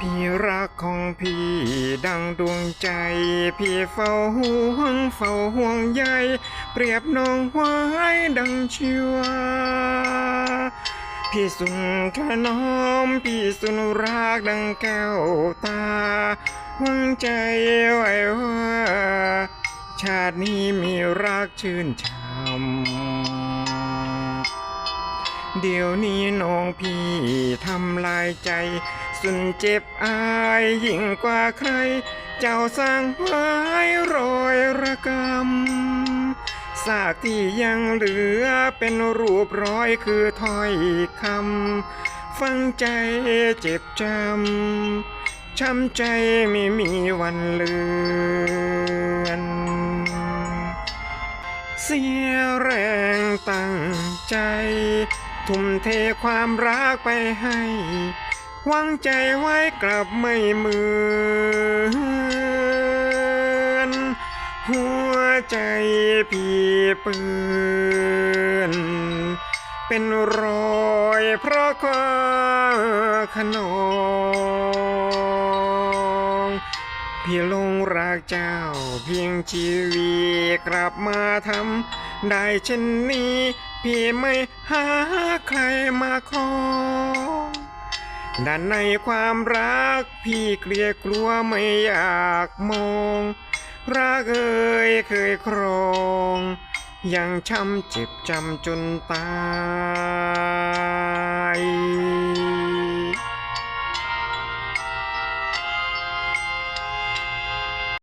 พี่รักของพี่ดังดวงใจ พี่เฝ้าห่วงเฝ้าห่วงใยเปรียบน้องไว้ดังชีวาพี่สุนทรน้อมพี่สุนรักดังแก้วตาหวังใจไว้ว่า ชาตินี้มีรักชื่นช่ำเดี๋ยวนี้น้องพี่ทำลายใจ สุนเจ็บอายยิ่งกว่าใคร เจ้าสร้างไว้รอยระกำซากที่ยังเหลือเป็นรูปร้อยคือถ้อยคำฟังใจเจ็บจำ ช้ำใจไม่มีวันเลือนเสียแรงตั้งใจ ทุ่มเทความรักไปให้ วังใจไว้กลับไม่เหมือน หัวใจพี่เปื้อนเป็นรอยเพราะความขนองพี่ลงรักเจ้าเพียงชีวิตกลับมาทำได้เช่นนี้ พี่ไม่หาใครมาคอ ด้านในความรักพี่เกลียกลัวไม่อยากมอง รักเอ่ยเคยครอง ยังช้ำเจ็บจำจนตาย